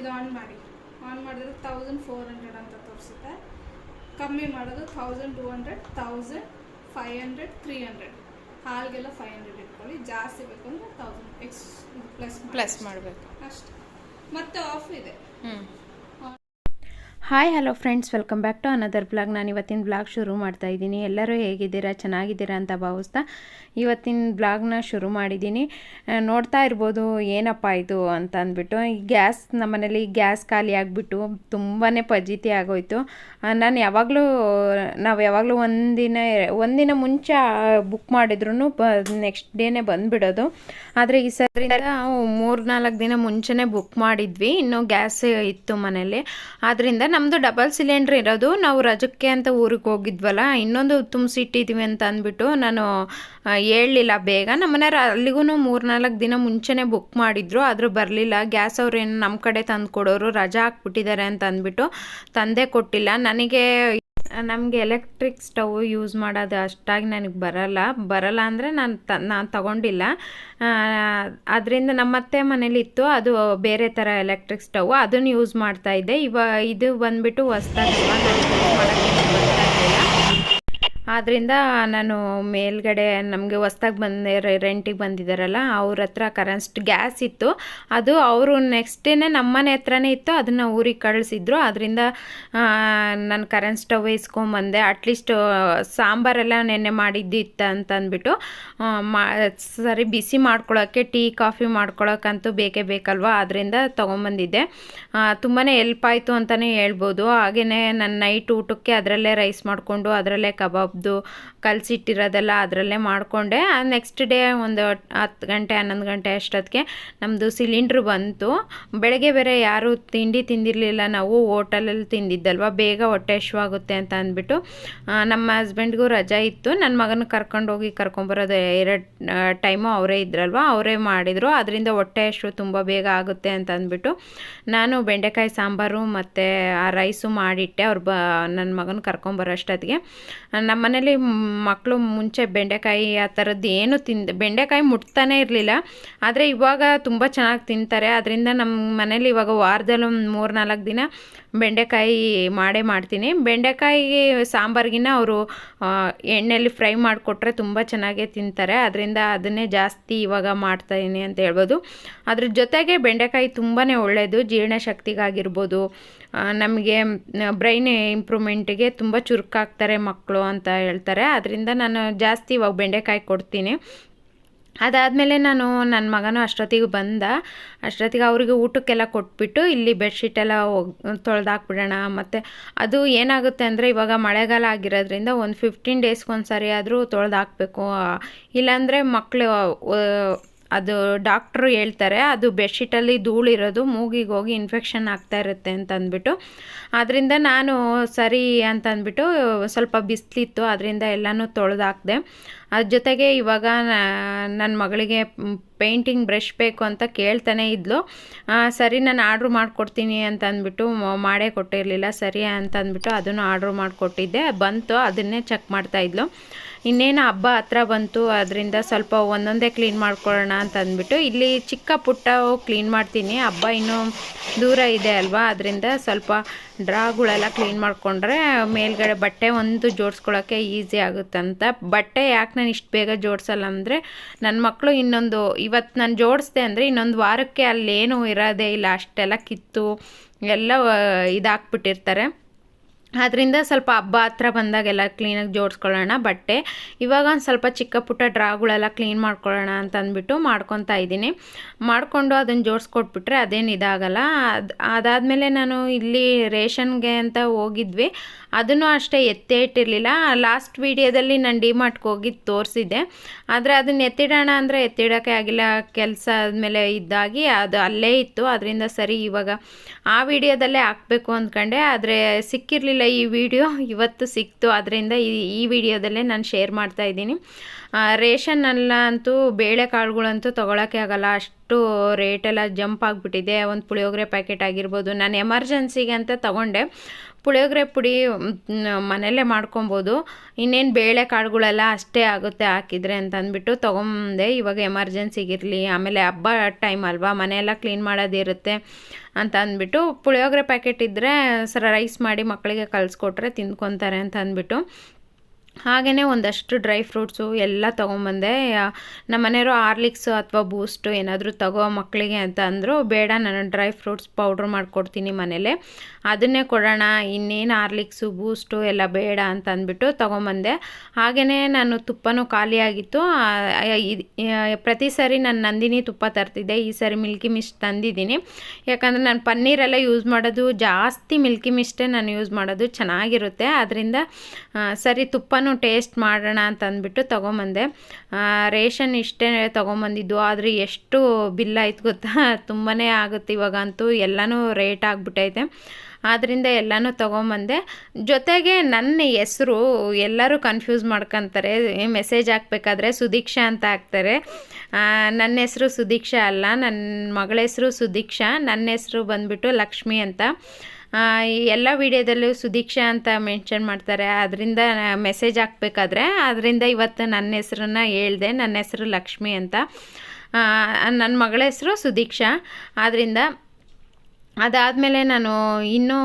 ಇದು ಆನ್ ಮಾಡಿ. ಆನ್ ಮಾಡಿದ್ರೆ ತೌಸಂಡ್ ಫೋರ್ ಹಂಡ್ರೆಡ್ ಅಂತ ತೋರಿಸುತ್ತೆ. ಕಮ್ಮಿ ಮಾಡೋದು thousand two hundred thousand five hundred three hundred ಹಾಲ್ಗೆಲ್ಲ five hundred ಇಟ್ಕೊಳ್ಳಿ. ಜಾಸ್ತಿ ಬೇಕು ಅಂದರೆ ತೌಸಂಡ್ ಎಕ್ಸ್ ಪ್ಲಸ್ ಪ್ಲಸ್ ಮಾಡಬೇಕು. ಅಷ್ಟೇ. ಮತ್ತೆ ಆಫ್ ಇದೆ. ಹ್ಞೂ hi hello friends welcome back to another blog ನಾನು ಇವತ್ತಿನ ಬ್ಲಾಗ್ ಶುರು ಮಾಡ್ತಾ ಇದ್ದೀನಿ. ಎಲ್ಲರೂ ಹೇಗಿದ್ದೀರಾ? ಚೆನ್ನಾಗಿದ್ದೀರಾ ಅಂತ ಭಾವಿಸ್ತಾ ಇವತ್ತಿನ ಬ್ಲಾಗ್ನ ಶುರು ಮಾಡಿದ್ದೀನಿ. ನೋಡ್ತಾ ಇರ್ಬೋದು, ಏನಪ್ಪ ಇದು ಅಂತ ಅಂದ್ಬಿಟ್ಟು. ಈ ಗ್ಯಾಸ್ ನಮ್ಮನೇಲಿ ಗ್ಯಾಸ್ ಖಾಲಿ ಆಗಿಬಿಟ್ಟು ತುಂಬಾ ಫಜೀತಿ ಆಗೋಯ್ತು. ನಾನು ಯಾವಾಗಲೂ, ನಾವು ಯಾವಾಗಲೂ ಒಂದಿನ ಒಂದಿನ ಮುಂಚೆ ಬುಕ್ ಮಾಡಿದ್ರು ಬ ನೆಕ್ಸ್ಟ್ ಡೇನೇ ಬಂದುಬಿಡೋದು. ಆದರೆ ಈ ಸರಿಂದ ನಾವು ಮೂರು ನಾಲ್ಕು ದಿನ ಮುಂಚೆನೇ ಬುಕ್ ಮಾಡಿದ್ವಿ. ಇನ್ನೂ ಗ್ಯಾಸ್ ಇತ್ತು ಮನೇಲಿ. ಆದ್ದರಿಂದ ನಮ್ಮದು ಡಬಲ್ ಸಿಲಿಂಡ್ರ್ ಇರೋದು. ನಾವು ರಜಕ್ಕೆ ಅಂತ ಊರಿಗೆ ಹೋಗಿದ್ವಲ್ಲ, ಇನ್ನೊಂದು ತುಂಬಿಸಿಟ್ಟಿದ್ದೀವಿ ಅಂತ ಅಂದ್ಬಿಟ್ಟು ನಾನು ಹೇಳಲಿಲ್ಲ ಬೇಗ. ನಮ್ಮನೆಯವ್ರು ಅಲ್ಲಿಗೂ ಮೂರು ನಾಲ್ಕು ದಿನ ಮುಂಚೆನೇ ಬುಕ್ ಮಾಡಿದ್ರು, ಆದರೂ ಬರಲಿಲ್ಲ. ಗ್ಯಾಸ್ ಅವ್ರು ಏನು ನಮ್ಮ ಕಡೆ ತಂದು ಕೊಡೋರು ರಜಾ ಹಾಕ್ಬಿಟ್ಟಿದ್ದಾರೆ ಅಂತ ಅಂದ್ಬಿಟ್ಟು ತಂದೆ ಕೊಟ್ಟಿಲ್ಲ. ನನಗೆ ನಮಗೆ ಎಲೆಕ್ಟ್ರಿಕ್ ಸ್ಟವ್ ಯೂಸ್ ಮಾಡೋದು ಅಷ್ಟಾಗಿ ನನಗೆ ಬರಲ್ಲ. ಬರಲ್ಲ ಅಂದರೆ ನಾನು ತ, ನಾನು ತಗೊಂಡಿಲ್ಲ. ಅದರಿಂದ ನಮ್ಮ ಅತ್ತೆ ಮನೇಲಿ ಇತ್ತು ಅದು ಬೇರೆ ಥರ ಎಲೆಕ್ಟ್ರಿಕ್ ಸ್ಟವ್ ಅದನ್ನು ಯೂಸ್ ಮಾಡ್ತಾ ಇದ್ದೆ. ಇವ, ಇದು ಬಂದ್ಬಿಟ್ಟು ಹೊಸ್ದಾಗಲ್ವ ನನಗೆ ಯೂಸ್ ಮಾಡೋಕ್ಕೆ ಬರ್ತಾ ಇರಲಿಲ್ಲ ಆದ್ದರಿಂದ ನಾನು ಮೇಲ್ಗಡೆ ನಮಗೆ ಹೊಸ್ದಾಗಿ ಬಂದೆ ರೆಂಟಿಗೆ ಬಂದಿದ್ದಾರಲ್ಲ ಅವ್ರ ಹತ್ರ ಕರೆನ್ಸ್ಟ್ ಗ್ಯಾಸ್ ಇತ್ತು. ಅದು ಅವರು ನೆಕ್ಸ್ಟ್ ಡೇನೆ ನಮ್ಮನೆ ಹತ್ರನೇ ಇತ್ತು ಅದನ್ನು ಊರಿಗೆ ಕಳಿಸಿದ್ರು. ಅದರಿಂದ ನಾನು ಕರೆಂಟ್ ಸ್ಟವ್ ಇಸ್ಕೊಂಬಂದೆ ಅಟ್ಲೀಸ್ಟ್ ಸಾಂಬಾರೆಲ್ಲ ನೆನ್ನೆ ಮಾಡಿದ್ದಿತ್ತು ಅಂತ ಅಂದ್ಬಿಟ್ಟು. ಆ, ಮಾ ಸರಿ ಬಿಸಿ ಮಾಡ್ಕೊಳ್ಳೋಕ್ಕೆ ಟೀ ಕಾಫಿ ಮಾಡ್ಕೊಳ್ಳೋಕ್ಕಂತೂ ಬೇಕೇ ಬೇಕಲ್ವಾ? ಅದರಿಂದ ತೊಗೊಂಬಂದಿದ್ದೆ ತುಂಬಾ ಎಲ್ಪ್ ಆಯಿತು ಅಂತಲೇ ಹೇಳ್ಬೋದು. ಹಾಗೆಯೇ ನನ್ನ ನೈಟ್ ಊಟಕ್ಕೆ ಅದರಲ್ಲೇ ರೈಸ್ ಮಾಡಿಕೊಂಡು ಅದರಲ್ಲೇ ಕಬಾಬ್ದು ಕಲಸಿಟ್ಟಿರೋದೆಲ್ಲ ಅದರಲ್ಲೇ ಮಾಡಿಕೊಂಡೆ. ನೆಕ್ಸ್ಟ್ ಡೇ ಒಂದು ಹತ್ತು ಗಂಟೆ, ಹನ್ನೊಂದು ಗಂಟೆ ಅಷ್ಟೊತ್ತಿಗೆ ನಮ್ಮದು ಸಿಲಿಂಡ್ರ್ ಬಂತು. ಬೆಳಗ್ಗೆ ಬೇರೆ ಯಾರೂ ತಿಂಡಿ ತಿಂದಿರಲಿಲ್ಲ. ನಾವು ಹೋಟೆಲಲ್ಲಿ ತಿಂದಿದ್ದಲ್ವ? ಬೇಗ ಹೊಟ್ಟೆ ಹಶ್ವಾಗುತ್ತೆ ಅಂತ ಅಂದ್ಬಿಟ್ಟು ನಮ್ಮ ಹಸ್ಬೆಂಡ್ಗೂ ರಜಾ ಇತ್ತು. ನನ್ನ ಮಗನ ಕರ್ಕೊಂಡೋಗಿ ಕರ್ಕೊಂಬರೋದು ಎರಡು ಟೈಮು ಅವರೇ ಇದ್ರಲ್ವ? ಅವರೇ ಮಾಡಿದರು. ಅದರಿಂದ ಹೊಟ್ಟೆ ಹಶ್ವು ತುಂಬ ಬೇಗ ಆಗುತ್ತೆ ಅಂತ ಅಂದ್ಬಿಟ್ಟು, ನಾನು ಬೆಂಡೆಕಾಯಿ ಸಾಂಬಾರು ಮತ್ತು ಆ ರೈಸು ಮಾಡಿಟ್ಟೆ. ಅವ್ರು ಬ ನನ್ನ ಮಗನ ಕರ್ಕೊಂಬರೋ ಅಷ್ಟೊತ್ತಿಗೆ. ನಮ್ಮ ಮನೇಲಿ ಮಕ್ಕಳು ಮುಂಚೆ ಬೆಂಡೆಕಾಯಿ ಆ ಥರದ್ದು ಏನು ತಿಂದ, ಬೆಂಡೆಕಾಯಿ ಮುಟ್ತಾನೆ ಇರಲಿಲ್ಲ. ಆದರೆ ಇವಾಗ ತುಂಬ ಚೆನ್ನಾಗಿ ತಿಂತಾರೆ. ಅದರಿಂದ ನಮ್ಮ ಮನೇಲಿ ಇವಾಗ ವಾರದಲ್ಲಿ ಒಂದು ಮೂರು ನಾಲ್ಕು ದಿನ ಬೆಂಡೆಕಾಯಿ ಮಾಡೇ ಮಾಡ್ತೀನಿ. ಬೆಂಡೆಕಾಯಿ ಸಾಂಬಾರ್ಗಿನ ಅವರು ಎಣ್ಣೆಯಲ್ಲಿ ಫ್ರೈ ಮಾಡಿಕೊಟ್ರೆ ತುಂಬ ಚೆನ್ನಾಗೇ ತಿಂತಾರೆ. ಅದರಿಂದ ಅದನ್ನೇ ಜಾಸ್ತಿ ಇವಾಗ ಮಾಡ್ತಾಯಿದ್ದೀನಿ ಅಂತ ಹೇಳ್ಬೋದು. ಅದ್ರ ಜೊತೆಗೆ ಬೆಂಡೆಕಾಯಿ ತುಂಬಾ ಒಳ್ಳೆಯದು ಜೀರ್ಣಶಕ್ತಿಗಾಗಿರ್ಬೋದು ನಮಗೆ ಬ್ರೈನ್ ಇಂಪ್ರೂವ್ಮೆಂಟಿಗೆ ತುಂಬ ಚುರುಕಾಗ್ತಾರೆ ಮಕ್ಕಳು ಅಂತ ಹೇಳ್ತಾರೆ. ಅದರಿಂದ ನಾನು ಜಾಸ್ತಿ ಇವಾಗ ಬೆಂಡೆಕಾಯಿ ಕೊಡ್ತೀನಿ. ಅದಾದಮೇಲೆ ನಾನು ನನ್ನ ಮಗನೂ ಅಷ್ಟೊತ್ತಿಗೆ ಬಂದ. ಅಷ್ಟೊತ್ತಿಗೆ ಅವರಿಗೆ ಊಟಕ್ಕೆಲ್ಲ ಕೊಟ್ಬಿಟ್ಟು ಇಲ್ಲಿ ಬೆಡ್ಶೀಟೆಲ್ಲ ತೊಳೆದಾಕ್ಬಿಡೋಣ. ಮತ್ತು ಅದು ಏನಾಗುತ್ತೆ ಅಂದರೆ ಇವಾಗ ಮಳೆಗಾಲ ಆಗಿರೋದ್ರಿಂದ ಒಂದು ಫಿಫ್ಟೀನ್ ಡೇಸ್ಗೆ ಒಂದು ಸರಿ ಆದರೂ ತೊಳೆದಾಕಬೇಕು ಇಲ್ಲಾಂದರೆ ಮಕ್ಕಳು ಅದು ಡಾಕ್ಟ್ರು ಹೇಳ್ತಾರೆ, ಅದು ಬೆಡ್ಶೀಟಲ್ಲಿ ಧೂಳಿರೋದು, ಮೂಗಿಗೆ ಹೋಗಿ ಇನ್ಫೆಕ್ಷನ್ ಆಗ್ತಾ ಇರುತ್ತೆ ಅಂತ ಅಂದ್ಬಿಟ್ಟು ಅದರಿಂದ ನಾನು ಸರಿ ಅಂತ ಅಂದ್ಬಿಟ್ಟು ಸ್ವಲ್ಪ ಬಿಸಿಲಿತ್ತು ಅದರಿಂದ ಎಲ್ಲನೂ ತೊಳೆದಾಕ್ದೆ. ಅದ್ರ ಜೊತೆಗೆ ಇವಾಗ ನನ್ನ ಮಗಳಿಗೆ ಪೇಂಟಿಂಗ್ ಬ್ರಷ್ ಬೇಕು ಅಂತ ಕೇಳ್ತಾನೆ ಇದ್ಲು. ಸರಿ ನಾನು ಆರ್ಡ್ರ್ ಮಾಡಿಕೊಡ್ತೀನಿ ಅಂತ ಅಂದ್ಬಿಟ್ಟು ಮ- ಮಾಡೇ ಕೊಟ್ಟಿರಲಿಲ್ಲ, ಸರಿ ಅಂತ ಅಂದ್ಬಿಟ್ಟು ಅದನ್ನು ಆರ್ಡ್ರ್ ಮಾಡಿಕೊಟ್ಟಿದ್ದೆ. ಬಂತು, ಅದನ್ನೇ ಚೆಕ್ ಮಾಡ್ತಾ ಇದ್ಲು. ಇನ್ನೇನು ಹಬ್ಬ ಹತ್ರ ಬಂತು, ಅದರಿಂದ ಸ್ವಲ್ಪ ಒಂದೊಂದೇ ಕ್ಲೀನ್ ಮಾಡ್ಕೊಳ್ಳೋಣ ಅಂತ ಅಂದ್ಬಿಟ್ಟು ಇಲ್ಲಿ ಚಿಕ್ಕ ಪುಟ್ಟ ಕ್ಲೀನ್ ಮಾಡ್ತೀನಿ. ಹಬ್ಬ ಇನ್ನೂ ದೂರ ಇದೆ ಅಲ್ವಾ? ಅದರಿಂದ ಸ್ವಲ್ಪ ಡ್ರಾಗಳೆಲ್ಲ ಕ್ಲೀನ್ ಮಾಡಿಕೊಂಡ್ರೆ ಮೇಲ್ಗಡೆ ಬಟ್ಟೆ ಒಂದು ಜೋಡಿಸ್ಕೊಳ್ಳೋಕ್ಕೆ ಈಸಿ ಆಗುತ್ತಂತ. ಬಟ್ಟೆ ಯಾಕೆ ನಾನು ಇಷ್ಟು ಬೇಗ ಜೋಡಿಸಲ್ಲ ಅಂದರೆ ನನ್ನ ಮಕ್ಕಳು ಇನ್ನೊಂದು ಇವತ್ತು ನಾನು ಜೋಡಿಸ್ದೆ ಅಂದರೆ ಇನ್ನೊಂದು ವಾರಕ್ಕೆ ಅಲ್ಲೇನೂ ಇರೋದೇ ಇಲ್ಲ. ಅಷ್ಟೆಲ್ಲ ಕಿತ್ತು ಎಲ್ಲ ಇದಾಕ್ಬಿಟ್ಟಿರ್ತಾರೆ. ಅದರಿಂದ ಸ್ವಲ್ಪ ಹಬ್ಬ ಹತ್ರ ಬಂದಾಗೆಲ್ಲ ಕ್ಲೀನಾಗಿ ಜೋಡಿಸ್ಕೊಳ್ಳೋಣ, ಬಟ್ಟೆ. ಇವಾಗ ಒಂದು ಸ್ವಲ್ಪ ಚಿಕ್ಕ ಪುಟ್ಟ ಡ್ರಾಗಳೆಲ್ಲ ಕ್ಲೀನ್ ಮಾಡ್ಕೊಳ್ಳೋಣ ಅಂತ ಅಂದ್ಬಿಟ್ಟು ಮಾಡ್ಕೊತಾ ಇದ್ದೀನಿ. ಮಾಡಿಕೊಂಡು ಅದನ್ನು ಜೋಡಿಸ್ಕೊಟ್ಬಿಟ್ರೆ ಅದೇನು ಇದಾಗಲ್ಲ. ಅದು, ಅದಾದಮೇಲೆ ನಾನು ಇಲ್ಲಿ ರೇಷನ್ಗೆ ಅಂತ ಹೋಗಿದ್ವಿ. ಅದನ್ನು ಅಷ್ಟೇ ಎತ್ತೇ ಇಟ್ಟಿರಲಿಲ್ಲ ಲಾಸ್ಟ್ ವೀಡಿಯೋದಲ್ಲಿ ನಾನು ಡಿಮಾರ್ಟ್ಗೆ ಹೋಗಿ ತೋರಿಸಿದ್ದೆ. ಆದರೆ ಅದನ್ನು ಎತ್ತಿಡೋಣ ಅಂದರೆ ಎತ್ತಿಡೋಕ್ಕೆ ಆಗಿಲ್ಲ. ಕೆಲಸ ಆದಮೇಲೆ ಇದ್ದಾಗಿ ಅದು ಅಲ್ಲೇ ಇತ್ತು. ಅದರಿಂದ ಸರಿ ಇವಾಗ ಆ ವಿಡಿಯೋದಲ್ಲೇ ಹಾಕಬೇಕು ಅಂದ್ಕೊಂಡೆ. ಆದರೆ ಸಿಕ್ಕಿರಲಿಲ್ಲ ಈ ವಿಡಿಯೋ ಇವತ್ತು ಸಿಕ್ತು ಅದರಿಂದ ಈ ವಿಡಿಯೋದಲ್ಲೇ ನಾನು ಶೇರ್ ಮಾಡ್ತಾ ಇದ್ದೀನಿ. ರೇಷನ್ನೆಲ್ಲ ಅಂತೂ ಬೇಳೆಕಾಳುಗಳಂತೂ ತೊಗೊಳಕ್ಕೆ ಆಗಲ್ಲ. ಅಷ್ಟು ರೇಟೆಲ್ಲ ಜಂಪ್ ಆಗಿಬಿಟ್ಟಿದೆ. ಒಂದು ಪುಳಿಯೋಗರೆ ಪ್ಯಾಕೆಟ್ ಆಗಿರ್ಬೋದು. ನಾನು ಎಮರ್ಜೆನ್ಸಿಗೆ ಅಂತ ತೊಗೊಂಡೆ. ಪುಳಿಯೋಗರೆ ಪುಡಿ ಮನೆಯಲ್ಲೇ ಮಾಡ್ಕೊಬೋದು. ಇನ್ನೇನು ಬೇಳೆ ಕಾಳುಗಳೆಲ್ಲ ಅಷ್ಟೇ ಆಗುತ್ತೆ ಹಾಕಿದರೆ ಅಂತ ಅಂದ್ಬಿಟ್ಟು ತೊಗೊಂಬಂದೆ. ಇವಾಗ ಎಮರ್ಜೆನ್ಸಿಗಿರಲಿ ಆಮೇಲೆ ಹಬ್ಬ ಟೈಮ್ ಅಲ್ವಾ, ಮನೆಯೆಲ್ಲ ಕ್ಲೀನ್ ಮಾಡೋದಿರುತ್ತೆ ಅಂತ ಅಂದ್ಬಿಟ್ಟು ಪುಳಿಯೋಗರೆ ಪ್ಯಾಕೆಟ್ ಇದ್ದರೆ ಸರ ರೈಸ್ ಮಾಡಿ ಮಕ್ಕಳಿಗೆ ಕಲಿಸ್ಕೊಟ್ರೆ ತಿಂದ್ಕೊತಾರೆ ಅಂತ ಅಂದ್ಬಿಟ್ಟು ಹಾಗೆಯೇ ಒಂದಷ್ಟು ಡ್ರೈ ಫ್ರೂಟ್ಸು ಎಲ್ಲ ತೊಗೊಂಬಂದೆ. ನಮ್ಮ ಮನೆಯವರು ಆರ್ಲಿಕ್ಸು ಅಥವಾ ಬೂಸ್ಟು ಏನಾದರೂ ತಗೋ ಮಕ್ಕಳಿಗೆ ಅಂತ ಅಂದರು, ಬೇಡ, ನಾನು ಡ್ರೈ ಫ್ರೂಟ್ಸ್ ಪೌಡ್ರ್ ಮಾಡಿಕೊಡ್ತೀನಿ ಮನೇಲೆ. ಅದನ್ನೇ ಕೊಡೋಣ, ಇನ್ನೇನು ಆರ್ಲಿಕ್ಸು ಬೂಸ್ಟು ಎಲ್ಲ ಬೇಡ ಅಂತ ಅಂದ್ಬಿಟ್ಟು ತೊಗೊಂಬಂದೆ. ಹಾಗೆಯೇ ನಾನು ತುಪ್ಪನೂ ಖಾಲಿಯಾಗಿತ್ತು ಪ್ರತಿ ಸರಿ ನಾನು ನಂದಿನಿ ತುಪ್ಪ ತರ್ತಿದ್ದೆ. ಈ ಸರಿ ಮಿಲ್ಕಿ ಮಿಸ್ಟ್ ತಂದಿದ್ದೀನಿ. ಯಾಕಂದರೆ ನಾನು ಪನ್ನೀರೆಲ್ಲ ಯೂಸ್ ಮಾಡೋದು ಜಾಸ್ತಿ ಮಿಲ್ಕಿ ಮಿಸ್ಟೇ ನಾನು ಯೂಸ್ ಮಾಡೋದು ಚೆನ್ನಾಗಿರುತ್ತೆ. ಅದರಿಂದ ಸರಿ ತುಪ್ಪನೂ ಟೇಸ್ಟ್ ಮಾಡೋಣ ಅಂತ ಅಂದ್ಬಿಟ್ಟು ತೊಗೊಂಬಂದೆ ರೇಷನ್ ಇಷ್ಟೇ ತೊಗೊಂಬಂದಿದ್ದು, ಆದರೆ ಎಷ್ಟು ಬಿಲ್ ಆಯ್ತು ಗೊತ್ತಾ? ತುಂಬಾ ಆಗುತ್ತೆ ಇವಾಗಂತೂ, ಎಲ್ಲನೂ ರೇಟ್ ಆಗಿಬಿಟ್ಟೈತೆ. ಆದ್ದರಿಂದ ಎಲ್ಲನೂ ತೊಗೊಂಬಂದೆ. ಜೊತೆಗೆ ನನ್ನ ಹೆಸರು ಎಲ್ಲರೂ ಕನ್ಫ್ಯೂಸ್ ಮಾಡ್ಕೊತಾರೆ. ಮೆಸೇಜ್ ಹಾಕ್ಬೇಕಾದ್ರೆ ಸುದೀಕ್ಷಾ ಅಂತ ಹಾಕ್ತಾರೆ. ನನ್ನ ಹೆಸರು ಸುದೀಕ್ಷಾ ಅಲ್ಲ ನನ್ನ ಮಗಳ ಹೆಸರು ಸುದೀಕ್ಷಾ, ನನ್ನ ಹೆಸರು ಬಂದ್ಬಿಟ್ಟು ಲಕ್ಷ್ಮಿ ಅಂತ. ಎಲ್ಲ ವಿಡಿಯೋದಲ್ಲೂ ಸುದೀಕ್ಷಾ ಅಂತ ಮೆನ್ಷನ್ ಮಾಡ್ತಾರೆ. ಅದರಿಂದ ಮೆಸೇಜ್ ಹಾಕ್ಬೇಕಾದ್ರೆ ಅದರಿಂದ ಇವತ್ತು ನನ್ನ ಹೆಸ್ರನ್ನ ಹೇಳ್ದೆ. ನನ್ನ ಹೆಸರು ಲಕ್ಷ್ಮಿ ಅಂತ. ನನ್ನ ಮಗಳ ಹೆಸರು ಸುದೀಕ್ಷಾ. ಆದ್ದರಿಂದ ಅದಾದಮೇಲೆ ನಾನು ಇನ್ನೂ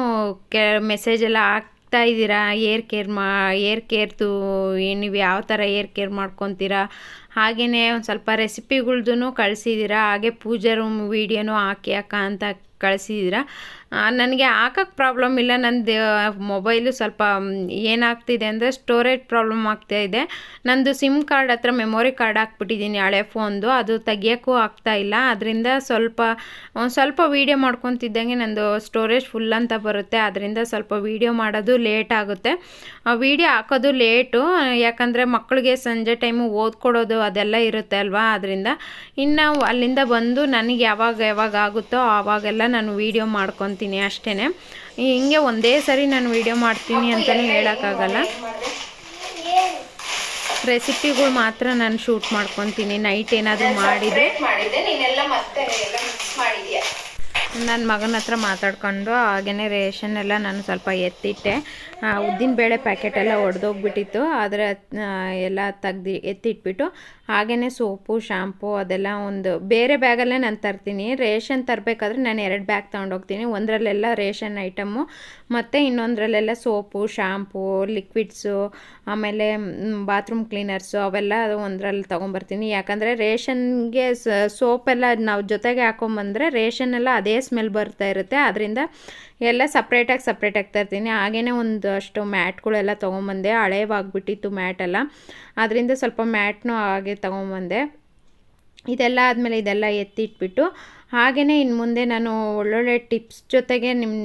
ಕೆ ಮೆಸೇಜೆಲ್ಲ ಹಾಕ್ತಾ ಇದ್ದೀರಾ? ಏರ್ ಕೇರ್ ಮಾ, ಏರ್ ಕೇರ್ದು ನೀವು ಯಾವ ಥರ ಏರ್ ಕೇರ್ ಮಾಡ್ಕೊತೀರಾ? ಹಾಗೆಯೇ ಒಂದು ಸ್ವಲ್ಪ ರೆಸಿಪಿಗಳ್ದು ಕಳಿಸಿದ್ದೀರಾ? ಹಾಗೆ ಪೂಜೆ ರೂಮ್ ವೀಡಿಯೋನೂ ಹಾಕಿ ಅಕ್ಕ ಅಂತ ಕಳಿಸಿದ್ದೀರಾ ನನಗೆ ಹಾಕಕ್ಕೆ ಪ್ರಾಬ್ಲಮ್ ಇಲ್ಲ. ನಂದು ಮೊಬೈಲು ಸ್ವಲ್ಪ ಏನಾಗ್ತಿದೆ ಅಂದರೆ ಸ್ಟೋರೇಜ್ ಪ್ರಾಬ್ಲಮ್ ಆಗ್ತಾ ಇದೆ. ನಂದು ಸಿಮ್ ಕಾರ್ಡ್ ಹತ್ರ ಮೆಮೊರಿ ಕಾರ್ಡ್ ಹಾಕ್ಬಿಟ್ಟಿದ್ದೀನಿ ಹಳೆ ಫೋನ್ದು ಅದು ತೆಗಿಯೋಕ್ಕೂ ಆಗ್ತಾ ಇಲ್ಲ. ಅದರಿಂದ ಸ್ವಲ್ಪ ಸ್ವಲ್ಪ ವೀಡಿಯೋ ಮಾಡ್ಕೊತಿದ್ದಂಗೆ ನಂದು ಸ್ಟೋರೇಜ್ ಫುಲ್ ಅಂತ ಬರುತ್ತೆ. ಅದರಿಂದ ಸ್ವಲ್ಪ ವೀಡಿಯೋ ಮಾಡೋದು ಲೇಟ್ ಆಗುತ್ತೆ. ವೀಡಿಯೋ ಹಾಕೋದು ಲೇಟು ಯಾಕಂದರೆ ಮಕ್ಕಳಿಗೆ ಸಂಜೆ ಟೈಮು ಓದ್ಕೊಡೋದು ಅದೆಲ್ಲ ಇರುತ್ತೆ ಅಲ್ವಾ? ಅದರಿಂದ ಇನ್ನು ಅಲ್ಲಿಂದ ಬಂದು ನನಗೆ ಯಾವಾಗ ಯಾವಾಗ ಆಗುತ್ತೋ ಆವಾಗೆಲ್ಲ ನಾನು ವೀಡಿಯೋ ಮಾಡ್ಕೊತೀನಿ ಅಷ್ಟೇ ಹಿಂಗೆ ಒಂದೇ ಸರಿ ನಾನು ವೀಡಿಯೋ ಮಾಡ್ತೀನಿ ಅಂತಲೇ ಹೇಳೋಕ್ಕಾಗಲ್ಲ. ರೆಸಿಪಿಗಳು ಮಾತ್ರ ನಾನು ಶೂಟ್ ಮಾಡ್ಕೊತೀನಿ. ನೈಟ್ ಏನಾದರೂ ಮಾಡಿದರೆ. ನನ್ನ ಮಗನ ಹತ್ರ ಮಾತಾಡ್ಕೊಂಡು ಹಾಗೆಯೇ ರೇಷನ್ ಎಲ್ಲ ನಾನು ಸ್ವಲ್ಪ ಎತ್ತಿಟ್ಟೆ. ಉದ್ದಿನ ಬೇಳೆ ಪ್ಯಾಕೆಟ್ ಎಲ್ಲ ಒಡೆದೋಗ್ಬಿಟ್ಟಿತ್ತು. ಆದರೆ ಎಲ್ಲ ತೆಗ್ದು ಎತ್ತಿಟ್ಬಿಟ್ಟು ಹಾಗೆಯೇ ಸೋಪು, ಶಾಂಪು ಅದೆಲ್ಲ ಒಂದು ಬೇರೆ ಬ್ಯಾಗಲ್ಲೇ ನಾನು ತರ್ತೀನಿ. ರೇಷನ್ ತರಬೇಕಾದ್ರೆ ನಾನು ಎರಡು ಬ್ಯಾಗ್ ತೊಗೊಂಡೋಗ್ತೀನಿ. ಒಂದರಲ್ಲೆಲ್ಲ ರೇಷನ್ ಐಟಮ್ಮು, ಮತ್ತು ಇನ್ನೊಂದರಲ್ಲೆಲ್ಲ ಸೋಪು, ಶಾಂಪು, ಲಿಕ್ವಿಡ್ಸು, ಆಮೇಲೆ ಬಾತ್ರೂಮ್ ಕ್ಲೀನರ್ಸು ಅವೆಲ್ಲ ಒಂದರಲ್ಲಿ ತೊಗೊಂಬರ್ತೀನಿ. ಯಾಕಂದರೆ ರೇಷನ್ಗೆ ಸೋಪೆಲ್ಲ ನಾವು ಜೊತೆಗೆ ಹಾಕೊಂಬಂದರೆ ರೇಷನ್ ಎಲ್ಲ ಅದೇ ಸ್ಮೆಲ್ ಬರ್ತಾ ಇರುತ್ತೆ. ಅದರಿಂದ ಎಲ್ಲ ಸಪ್ರೇಟಾಗಿ ಸಪ್ರೇಟಾಗಿ ತರ್ತೀನಿ ಹಾಗೇ ಒಂದಷ್ಟು ಮ್ಯಾಟ್ಗಳೆಲ್ಲ ತೊಗೊಂಬಂದೆ. ಹಳೇವಾಗ್ಬಿಟ್ಟಿತ್ತು ಮ್ಯಾಟೆಲ್ಲ ಅದರಿಂದ ಸ್ವಲ್ಪ ಮ್ಯಾಟ್ನೂ ಹಾಗೆ ತೊಗೊಂಬಂದೆ. ಇದೆಲ್ಲ ಆದಮೇಲೆ ಇದೆಲ್ಲ ಎತ್ತಿಟ್ಬಿಟ್ಟು ಹಾಗೆಯೇ ಇನ್ನು ಮುಂದೆ ನಾನು ಒಳ್ಳೊಳ್ಳೆ ಟಿಪ್ಸ್ ಜೊತೆಗೆ ನಿಮ್ಮ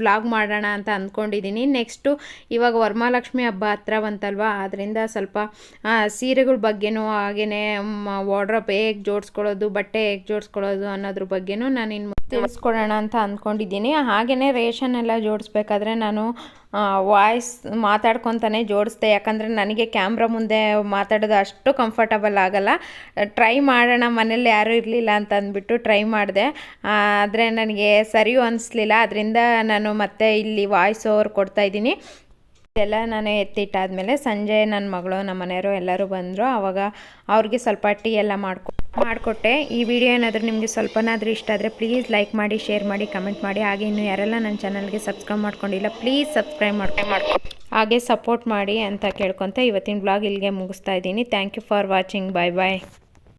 ವ್ಲಾಗ್ ಮಾಡೋಣ ಅಂತ ಅಂದ್ಕೊಂಡಿದ್ದೀನಿ ನೆಕ್ಸ್ಟು ಇವಾಗ ವರಮಹಾಲಕ್ಷ್ಮಿ ಹಬ್ಬ ಹತ್ರ ಬಂತಲ್ವ? ಆದ್ದರಿಂದ ಸ್ವಲ್ಪ ಸೀರೆಗಳ ಬಗ್ಗೆನೂ ಹಾಗೆಯೇ ವಾರ್ಡ್ರಪ್ ಹೇಗೆ ಜೋಡಿಸ್ಕೊಳ್ಳೋದು, ಬಟ್ಟೆ ಹೇಗೆ ಜೋಡಿಸ್ಕೊಳ್ಳೋದು ಅನ್ನೋದ್ರ ಬಗ್ಗೆನೂ ನಾನು ಇನ್ನು ತಿಳಿಸ್ಕೊಡೋಣ ಅಂತ ಅಂದ್ಕೊಂಡಿದ್ದೀನಿ. ಹಾಗೆಯೇ ರೇಷನ್ ಎಲ್ಲ ಜೋಡಿಸ್ಬೇಕಾದ್ರೆ ನಾನು ವಾಯ್ಸ್ ಮಾತಾಡ್ಕೊತಾನೆ ಜೋಡಿಸ್ದೆ. ಯಾಕಂದರೆ ನನಗೆ ಕ್ಯಾಮ್ರಾ ಮುಂದೆ ಮಾತಾಡೋದು ಅಷ್ಟು ಕಂಫರ್ಟಬಲ್ ಆಗಲ್ಲ. ಟ್ರೈ ಮಾಡೋಣ ಮನೇಲಿ ಯಾರೂ ಇರಲಿಲ್ಲ ಅಂತ ಅಂದ್ಬಿಟ್ಟು ಟ್ರೈ ಮಾಡಿದೆ. ಆದರೆ ನನಗೆ ಸರಿ ಅನಿಸ್ಲಿಲ್ಲ. ಅದರಿಂದ ನಾನು ಮತ್ತೆ ಇಲ್ಲಿ ವಾಯ್ಸ್ ಓವರ್ ಕೊಡ್ತಾಯಿದ್ದೀನಿ ಎಲ್ಲ ನಾನು ಎತ್ತಿಟ್ಟಾದಮೇಲೆ ಸಂಜೆ ನನ್ನ ಮಗಳು ನಮ್ಮ ಮನೆಯವರು ಎಲ್ಲರೂ ಬಂದರು. ಆವಾಗ ಅವ್ರಿಗೆ ಸ್ವಲ್ಪ ಟೀ ಎಲ್ಲ ಮಾಡ್ಕೊ ಮಾಡಿಕೊಟ್ಟೆ. ಈ ವಿಡಿಯೋ ಏನಾದರೂ ನಿಮಗೆ ಸ್ವಲ್ಪನಾದರೂ ಇಷ್ಟ ಆದರೆ ಪ್ಲೀಸ್ ಲೈಕ್ ಮಾಡಿ ಶೇರ್ ಮಾಡಿ ಕಮೆಂಟ್ ಮಾಡಿ. ಹಾಗೆ ಇನ್ನು ಯಾರೆಲ್ಲ ನನ್ನ ಚಾನಲ್ಗೆ ಸಬ್ಸ್ಕ್ರೈಬ್ ಮಾಡ್ಕೊಂಡಿಲ್ಲ ಪ್ಲೀಸ್ ಸಬ್ಸ್ಕ್ರೈಬ್ ಮಾಡ್ಕೊಂಡು ಹಾಗೆ ಸಪೋರ್ಟ್ ಮಾಡಿ ಅಂತ ಕೇಳ್ಕೊತ ಇವತ್ತಿನ ಬ್ಲಾಗ್ ಇಲ್ಲಿಗೆ ಮುಗಿಸ್ತಾ ಇದ್ದೀನಿ. Thank you for watching bye bye